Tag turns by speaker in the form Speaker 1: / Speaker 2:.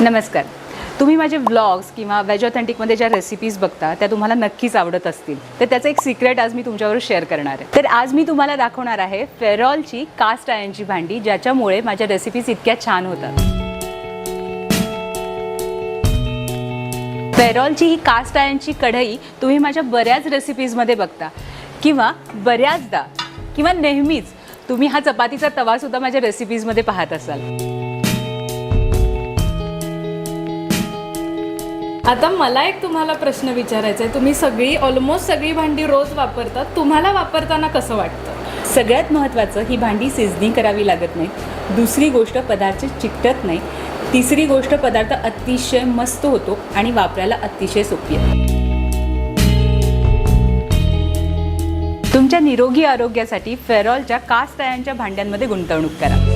Speaker 1: नमस्कार. तुम्ही माझे व्लॉग्स किंवा वेज ऑथेंटिकमध्ये ज्या रेसिपीज बघता त्या तुम्हाला नक्कीच आवडत असतील. तर त्याचं एक सिक्रेट आज मी तुमच्यावर शेअर करणार आहे. तर आज मी तुम्हाला दाखवणार आहे फेरॉलची कास्ट आयनची भांडी ज्याच्यामुळे माझ्या रेसिपीज इतक्या छान होतात. फेरॉलची ही कास्ट आयनची कढई तुम्ही माझ्या बऱ्याच रेसिपीजमध्ये बघता. किंवा बऱ्याचदा किंवा नेहमीच तुम्ही हा चपातीचा तवासुद्धा माझ्या रेसिपीजमध्ये पाहत असाल.
Speaker 2: आता मला एक तुम्हाला प्रश्न विचारायचा आहे. तुम्ही सगळी ऑलमोस्ट सगळी भांडी रोज वापरतात तुम्हाला वापरताना कसं वाटतं?
Speaker 1: सगळ्यात महत्त्वाचं ही भांडी सिजनिंग करावी लागत नाही. दुसरी गोष्ट पदार्थ चिकटत नाही. तिसरी गोष्ट पदार्थ अतिशय मस्त होतो आणि वापरायला अतिशय सोपी आहे. तुमच्या निरोगी आरोग्यासाठी फेरॉलच्या कास्ट आयनच्या भांड्यांमध्ये गुंतवणूक करा.